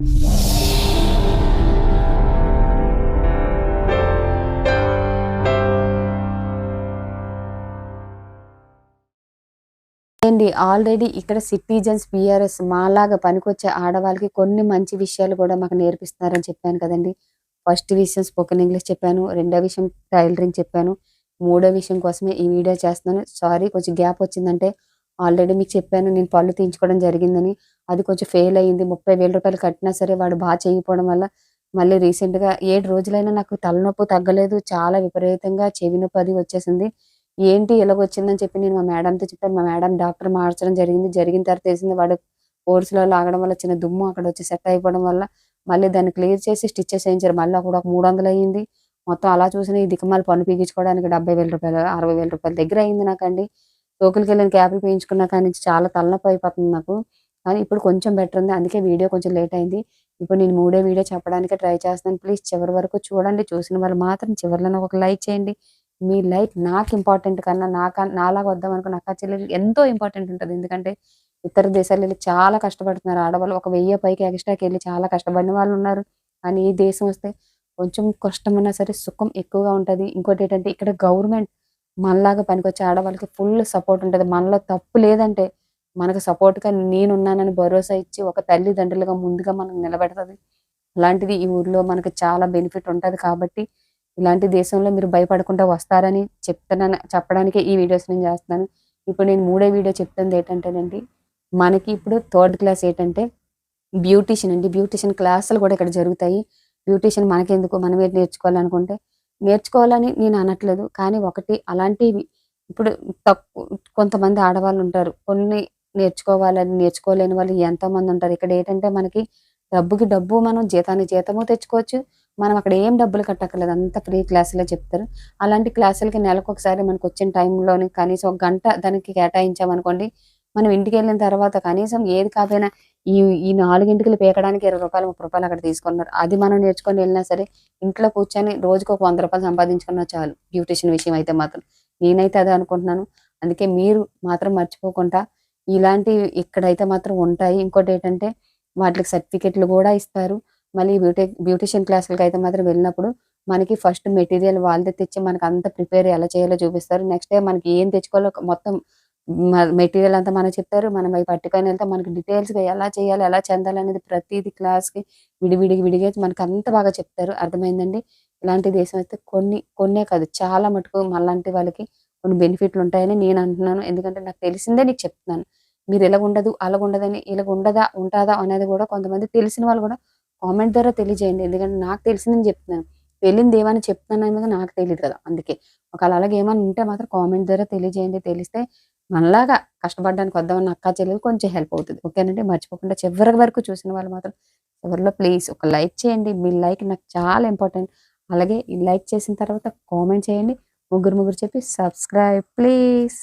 అండి ఆల్రెడీ ఇక్కడ citizens BRS మాలాగా పనికొచ్చే ఆడవాళ్ళకి కొన్ని మంచి విషయాలు కూడా మాకు నేర్పిస్తున్నారని చెప్పాను కదండి. ఫస్ట్ విషయం స్పోకెన్ ఇంగ్లీష్ చెప్పాను రెండో విషయం టైలరింగ్ చెప్పాను మూడో విషయం కోసమే ఈ వీడియో చేస్తున్నాను. సారీ కొంచెం గ్యాప్ వచ్చిందంటే ఆల్రెడీ మీకు చెప్పాను నేను పళ్ళు తీయించుకోవడం జరిగిందని. అది కొంచెం ఫెయిల్ అయ్యింది. ముప్పై వేల రూపాయలు కట్టినా సరే వాడు బాగా చేయకపోవడం వల్ల మళ్ళీ రీసెంట్గా ఏడు రోజులైనా నాకు తలనొప్పి తగ్గలేదు. చాలా విపరీతంగా చెవి నొప్పి అది వచ్చేసింది. ఏంటి ఇలాగొచ్చిందని చెప్పి నేను మా మేడంతో చెప్పాను. మా మేడం డాక్టర్ మార్చడం జరిగింది. జరిగిన తర్వాత తెలిసింది వాడు కోర్సులో లాగడం వల్ల చిన్న దుమ్ము అక్కడ వచ్చి సెట్ అయిపోవడం వల్ల మళ్ళీ దాన్ని క్లియర్ చేసి స్టిచ్చెస్ వేయించారు. మళ్ళీ అక్కడ ఒక మూడు వందలు అయ్యింది. మొత్తం అలా చూసిన ఈ దిక్కుమాల పన్ను పీగించుకోవడానికి డెబ్బై వేల రూపాయలు అరవై వేల రూపాయల దగ్గర అయింది నాకండి. లోకల్కి వెళ్ళిన క్యాపులు పీయించుకున్నా కానీ చాలా తలనొప్పి అయిపోతుంది నాకు. కానీ ఇప్పుడు కొంచెం బెటర్ ఉంది. అందుకే వీడియో కొంచెం లేట్ అయింది. ఇప్పుడు నేను మూడే వీడియో చెప్పడానికి ట్రై చేస్తాను ప్లీజ్ చివరి వరకు చూడండి. చూసిన వాళ్ళు మాత్రం చివరిలో ఒక లైక్ చేయండి. మీ లైక్ నాకు ఇంపార్టెంట్ కన్నా నాకు నాలాగా వద్దాం అనుకో నాకు చెల్లెలు ఎంతో ఇంపార్టెంట్ ఉంటుంది. ఎందుకంటే ఇతర దేశాలు వెళ్ళి చాలా కష్టపడుతున్నారు. ఆడవాళ్ళు ఒక వెయ్యి పైకి ఎక్స్ట్రాకి వెళ్ళి చాలా కష్టపడిన వాళ్ళు ఉన్నారు. కానీ ఈ దేశం వస్తే కొంచెం కష్టమన్నా సరే సుఖం ఎక్కువగా ఉంటుంది. ఇంకోటి ఏంటంటే ఇక్కడ గవర్నమెంట్ మనలాగా పనికొచ్చే ఆడవాళ్ళకి ఫుల్ సపోర్ట్ ఉంటుంది. మనలో తప్పు లేదంటే మనకు సపోర్ట్గా నేనున్నానని భరోసా ఇచ్చి ఒక తల్లిదండ్రులుగా ముందుగా మనకు నిలబెడుతుంది. అలాంటిది ఈ ఊర్లో మనకు చాలా బెనిఫిట్ ఉంటుంది కాబట్టి ఇలాంటి దేశంలో మీరు భయపడకుండా వస్తారని చెప్తున్నాను చెప్పడానికి ఈ వీడియోస్ నేను చేస్తున్నాను. ఇప్పుడు నేను మూడో వీడియో చెప్తుంది ఏంటంటేనండి మనకి ఇప్పుడు థర్డ్ క్లాస్ ఏంటంటే బ్యూటీషియన్ అండి. బ్యూటీషియన్ క్లాసులు కూడా ఇక్కడ జరుగుతాయి. బ్యూటీషియన్ మనకెందుకు? మనం ఏంటి నేర్చుకోవాలనుకుంటే నేర్చుకోవాలని నేను అనట్లేదు. కానీ ఒకటి అలాంటివి ఇప్పుడు తక్కువ కొంతమంది ఆడవాళ్ళు ఉంటారు. కొన్ని నేర్చుకోవాలని నేర్చుకోలేని వాళ్ళు ఎంతోమంది ఉంటారు. ఇక్కడ ఏంటంటే మనకి డబ్బుకి డబ్బు మనం జీతాన్ని జీతము తెచ్చుకోవచ్చు. మనం అక్కడ ఏం డబ్బులు కట్టక్కర్లేదు. అంత ఫ్రీ క్లాసులే చెప్తారు. అలాంటి క్లాసులకి నెలకు ఒకసారి మనకు వచ్చిన టైంలోని కనీసం ఒక గంట దానికి కేటాయించామనుకోండి మనం ఇంటికి వెళ్ళిన తర్వాత కనీసం ఏది కాకపోయినా ఈ ఈ నాలుగింటికి పీకడానికి ఇరవై రూపాయలు ముప్పై రూపాయలు అక్కడ తీసుకున్నారు. అది మనం నేర్చుకొని వెళ్ళినా సరే ఇంట్లో కూర్చొని రోజుకు ఒక వంద రూపాయలు సంపాదించుకున్నా చాలు బ్యూటిషియన్ విషయం అయితే మాత్రం. నేనైతే అదే అనుకుంటున్నాను. అందుకే మీరు మాత్రం మర్చిపోకుండా ఇలాంటివి ఇక్కడైతే మాత్రం ఉంటాయి. ఇంకోటి ఏంటంటే వాటికి సర్టిఫికెట్లు కూడా ఇస్తారు. మళ్ళీ బ్యూటీ బ్యూటిషియన్ క్లాసులకి అయితే మాత్రం వెళ్ళినప్పుడు మనకి ఫస్ట్ మెటీరియల్ వాళ్ళదే తెచ్చి మనకి అంత ప్రిపేర్ ఎలా చేయాలో చూపిస్తారు. నెక్స్ట్ డే మనకి ఏం తెచ్చుకోవాలో మొత్తం మెటీరియల్ అంతా మనకు చెప్తారు మనం అవి పట్టుకొని వెళ్తే మనకి డీటెయిల్స్గా ఎలా చేయాలి ఎలా చెందాలి అనేది ప్రతిదీ క్లాస్కి విడివిడిగి విడిగా మనకు అంత బాగా చెప్తారు. అర్థమైందండి? ఇలాంటి దేశం అయితే కొన్ని కొన్నే కాదు చాలా మటుకు మళ్ళాంటి వాళ్ళకి కొన్ని బెనిఫిట్లు ఉంటాయని నేను అంటున్నాను. ఎందుకంటే నాకు తెలిసిందే నీకు చెప్తున్నాను. మీరు ఇలా ఉండదు అలా ఉండదని ఇలా ఉండదా ఉంటుందా అనేది కూడా కొంతమంది తెలిసిన వాళ్ళు కూడా కామెంట్ ద్వారా తెలియజేయండి. ఎందుకంటే నాకు తెలిసిందని చెప్తున్నాను. వెళ్ళింది ఏమని చెప్తున్నాను అనేది నాకు తెలియదు కదా అందుకే. ఒకవేళ అలాగే ఏమైనా ఉంటే మాత్రం కామెంట్ ద్వారా తెలియజేయండి. తెలిస్తే మనలాగా కష్టపడడానికి వద్దామన్న అక్క చెల్లెలు కొంచెం హెల్ప్ అవుతుంది. ఓకేనండి మర్చిపోకుండా చివరి వరకు చూసిన వాళ్ళు మాత్రం చివరిలో ప్లీజ్ ఒక లైక్ చేయండి. మీ లైక్ నాకు చాలా ఇంపార్టెంట్ అలాగే ఈ లైక్ చేసిన తర్వాత కామెంట్ చేయండి. ముగ్గురు ముగ్గురు చెప్పి సబ్స్క్రైబ్ ప్లీజ్